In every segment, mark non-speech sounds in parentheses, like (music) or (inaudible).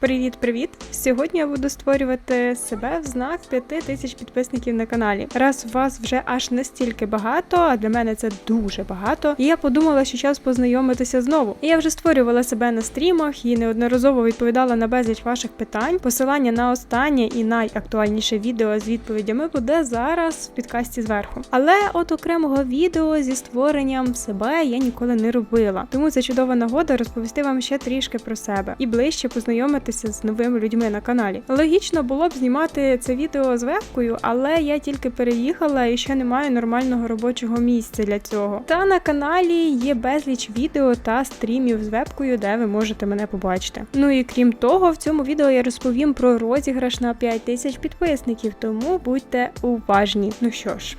Привіт-привіт! Сьогодні я буду створювати себе в знак 5 тисяч підписників на каналі. Раз вас вже аж настільки багато, а для мене це дуже багато. І я подумала, що час познайомитися знову. І я вже створювала себе на стрімах і неодноразово відповідала на безліч ваших питань. Посилання на останнє і найактуальніше відео з відповідями буде зараз в підкасті зверху. Але от окремого відео зі створенням себе я ніколи не робила. Тому це чудова нагода розповісти вам ще трішки про себе і ближче познайомитися з новими людьми на каналі. Логічно було б знімати це відео з вебкою, але я тільки переїхала і ще не маю нормального робочого місця для цього. Та на каналі є безліч відео та стрімів з вебкою, де ви можете мене побачити. Ну і крім того, в цьому відео я розповім про розіграш на 5 тисяч підписників, тому будьте уважні. Ну що ж,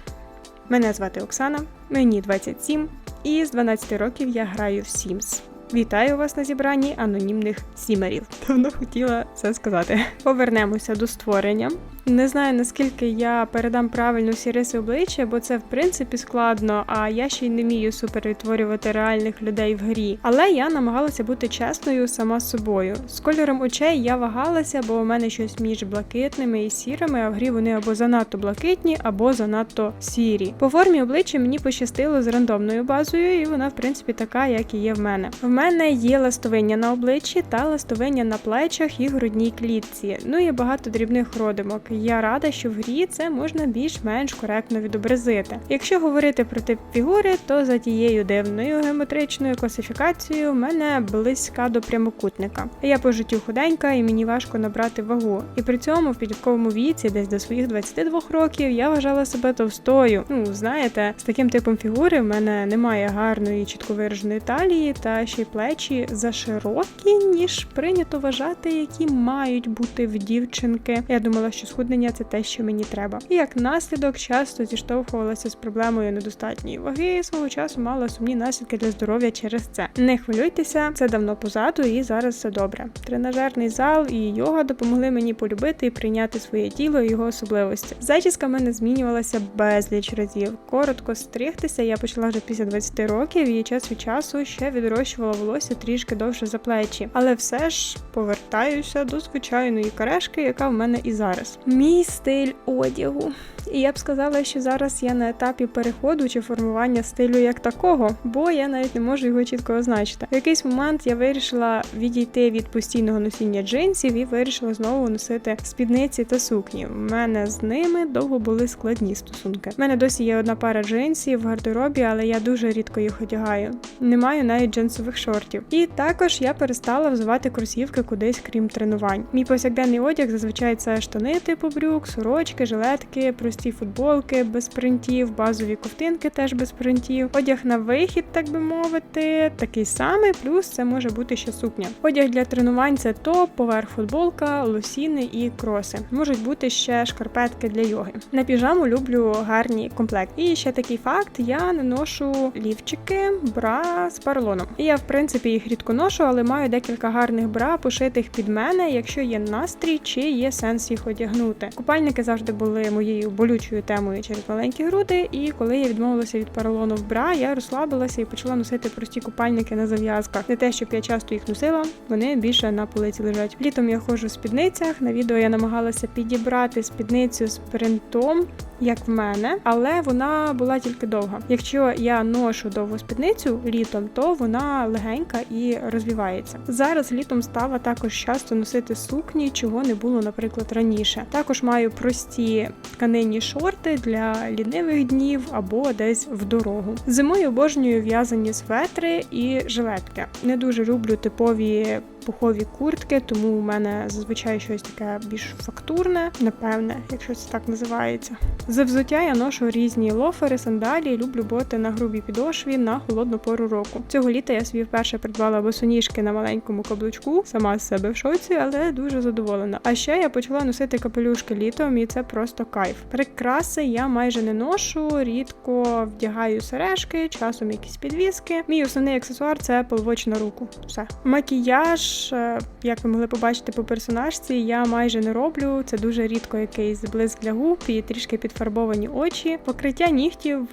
мене звати Оксана, мені 27, і з 12 років я граю в Sims. Вітаю вас на зібранні анонімних сімерів. Давно хотіла це сказати. Повернемося до створення. Не знаю наскільки я передам правильно всі риси обличчя, бо це в принципі складно, а я ще й не вмію супервідтворювати реальних людей в грі. Але я намагалася бути чесною сама з собою. З кольором очей я вагалася, бо у мене щось між блакитними і сірими, а в грі вони або занадто блакитні, або занадто сірі. По формі обличчя мені пощастило з рандомною базою, і вона, в принципі, така, як і є в мене. В мене є ластовиння на обличчі та ластовиння на плечах і грудній клітці. Ну і багато дрібних родимок. Я рада, що в грі це можна більш-менш коректно відобразити. Якщо говорити про тип фігури, то за тією дивною геометричною класифікацією в мене близька до прямокутника. Я по життю худенька і мені важко набрати вагу. І при цьому в підлітковому віці, десь до своїх 22 років, я вважала себе товстою. Ну, знаєте, з таким типом фігури в мене немає гарної чітко вираженої талії, та ще й плечі заширокі, ніж прийнято вважати, які мають бути в дівчинки. Я думала, що схуднення це те, що мені треба. І як наслідок часто зіштовхувалася з проблемою недостатньої ваги. і Свого часу мала сумні наслідки для здоров'я через це. Не хвилюйтеся, це давно позаду, і зараз все добре. Тренажерний зал і йога допомогли мені полюбити і прийняти своє тіло і його особливості. Зачіска в мене змінювалася безліч разів. Коротко стригтися я почала вже після 20 років і час від часу ще відрощувала волосся трішки довше за плечі, але все ж повертаюся до звичайної карешки, яка в мене і зараз. Мій стиль одягу. І я б сказала, що зараз я на етапі переходу чи формування стилю як такого, бо я навіть не можу його чітко означити. В якийсь момент я вирішила відійти від постійного носіння джинсів і вирішила знову носити спідниці та сукні. У мене з ними довго були складні стосунки. У мене досі є одна пара джинсів в гардеробі, але я дуже рідко їх одягаю. Не маю навіть джинсових шортів. І також я перестала взувати кросівки кудись, крім тренувань. Мій повсякденний одяг зазвичай це штани типу брюк, сорочки, жилетки, прості футболки без принтів, базові ковтинки теж без принтів. Одяг на вихід, так би мовити, такий самий, плюс це може бути ще сукня. Одяг для тренувань це топ, поверх футболка, лосіни і кроси. Можуть бути ще шкарпетки для йоги. На піжаму люблю гарні комплекти. І ще такий факт: я не ношу лівчики, бра з поролоном. І я, в принципі, їх рідко ношу, але маю декілька гарних бра, пошитих під мене, якщо є настрій чи є сенс їх одягнути. Купальники завжди були моєю болючою темою через маленькі груди. І коли я відмовилася від поролону в бра, я розслабилася і почала носити прості купальники на зав'язках. Не те, щоб я часто їх носила, вони більше на полиці лежать. Літом я ходжу в спідницях. На відео я намагалася підібрати спідницю з принтом. Як в мене, але вона була тільки довга. Якщо я ношу довгу спідницю літом, то вона легенька і розвивається. Зараз літом стала також часто носити сукні, чого не було, наприклад, раніше. Також маю прості тканинні шорти для лінивих днів або десь в дорогу. Зимою обожнюю в'язані светри і жилетки. Не дуже люблю типові пухові куртки, тому у мене зазвичай щось таке більш фактурне, напевне, якщо це так називається. За взуття я ношу різні лофери, сандалії, люблю боти на грубій підошві на холодну пору року. Цього літа я собі вперше придбала босоніжки на маленькому каблучку, сама з себе в шоці, але дуже задоволена. А ще я почала носити капелюшки літом, і це просто кайф. Прикраси я майже не ношу, рідко вдягаю сережки, часом якісь підвіски. Мій основний аксесуар це полвоч на руку. Все. Макіяж, е, як ви могли побачити по персонажці, я майже не роблю. Це дуже рідко якийсь блиск для губ і трішки підфарбовані очі. Покриття нігтів.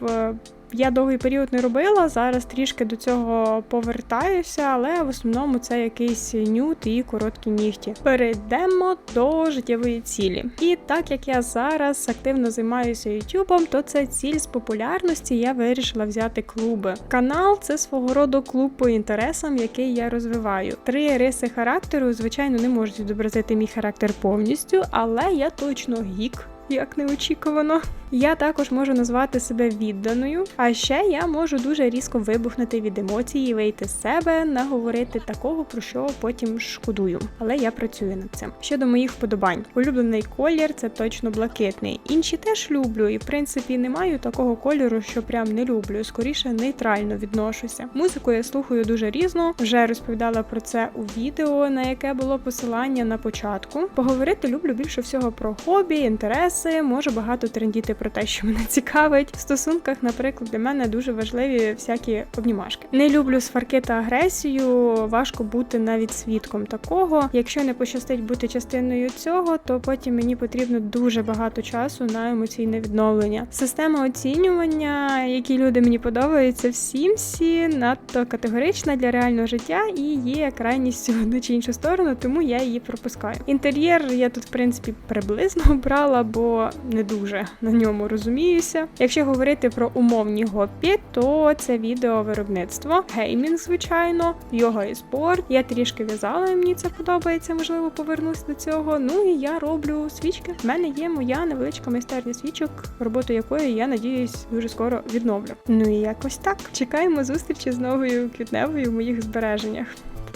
Я довгий період не робила. Зараз трішки до цього повертаюся, але в основному це якийсь нюд і короткі нігті. Перейдемо до життєвої цілі. І так як я зараз активно займаюся ютубом, то це ціль з популярності. Я вирішила взяти клуби. Канал це свого роду клуб по інтересам, який я розвиваю. Три риси характеру, звичайно, не можуть відобразити мій характер повністю, але я точно гік. Як неочікувано, я також можу назвати себе відданою, а ще я можу дуже різко вибухнути від емоцій, вийти з себе, наговорити такого, про що потім шкодую. Але я працюю над цим. Щодо моїх вподобань, улюблений колір це точно блакитний. Інші теж люблю, і в принципі не маю такого кольору, що прям не люблю. Скоріше нейтрально відношуся. Музику я слухаю дуже різно. Вже розповідала про це у відео, на яке було посилання на початку. Поговорити люблю більше всього про хобі, інтереси. Можу багато трендіти про те, що мене цікавить. В стосунках, наприклад, для мене дуже важливі всякі обнімашки. Не люблю сварки та агресію. Важко бути навіть свідком такого. Якщо не пощастить бути частиною цього, то потім мені потрібно дуже багато часу на емоційне відновлення. Система оцінювання, які люди мені подобаються, всім всі надто категорична для реального життя і є крайністю в одну чи іншу сторону, тому я її пропускаю. Інтер'єр я тут, в принципі, приблизно (laughs) обрала, бо не дуже на ньому розуміюся. Якщо говорити про умовні гопі, то це відеовиробництво, геймінг, звичайно, йога і спорт. Я трішки в'язала, і мені це подобається, можливо, повернусь до цього. Ну і я роблю свічки. В мене є моя невеличка майстерня свічок, роботу якої я надіюсь дуже скоро відновлю. Ну і якось так. Чекаємо зустрічі з новою квітневою в моїх збереженнях.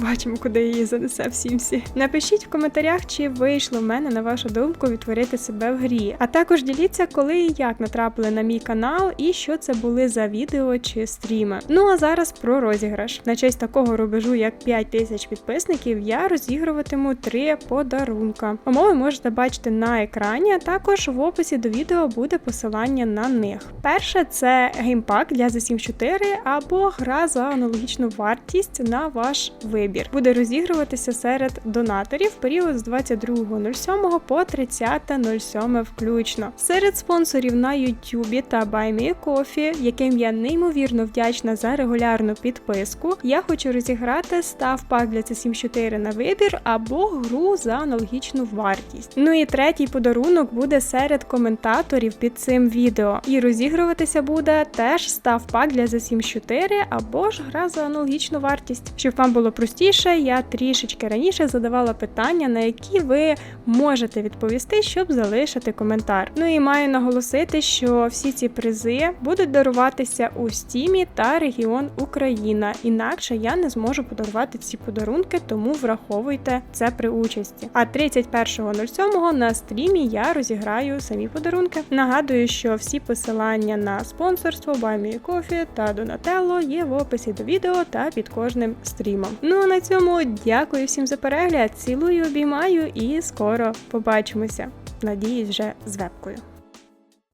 Бачимо, куди її занесе в Сімсі. Напишіть в коментарях, чи вийшло в мене на вашу думку відтворити себе в грі. А також діліться, коли і як натрапили на мій канал, і що це були за відео чи стріми. Ну а зараз про розіграш. На честь такого рубежу, як 5 тисяч підписників, я розігруватиму три подарунка. Умови можете бачити на екрані, а також в описі до відео буде посилання на них. Перше це геймпак для The Sims 4 або гра за аналогічну вартість на ваш вибір. Буде розігруватися серед донаторів в період з 22.07 по 30.07 включно. Серед спонсорів на YouTube та BuyMeCoffee, яким я неймовірно вдячна за регулярну підписку, я хочу розіграти став пак для C7 4 на вибір або гру за аналогічну вартість. Ну і третій подарунок буде серед коментаторів під цим відео. І розігруватися буде теж став пак для The Sims 4 або ж гра за аналогічну вартість. Щоб вам було простіше, я трішечки раніше задавала питання, на які ви можете відповісти, щоб залишити коментар. Ну і маю наголосити, що всі ці призи будуть даруватися у стімі та регіон Україна. Інакше я не зможу подарувати ці подарунки, тому враховуйте це при участі. А 31.07 на стрімі я розіграю самі подарунки. Нагадую, що всі посилання на спонсорство BuyMeCoffee та Donatello є в описі до відео та під кожним стрімом. Ну на цьому дякую всім за перегляд. Цілую, обіймаю і скоро побачимося. Надіюсь, вже з вебкою.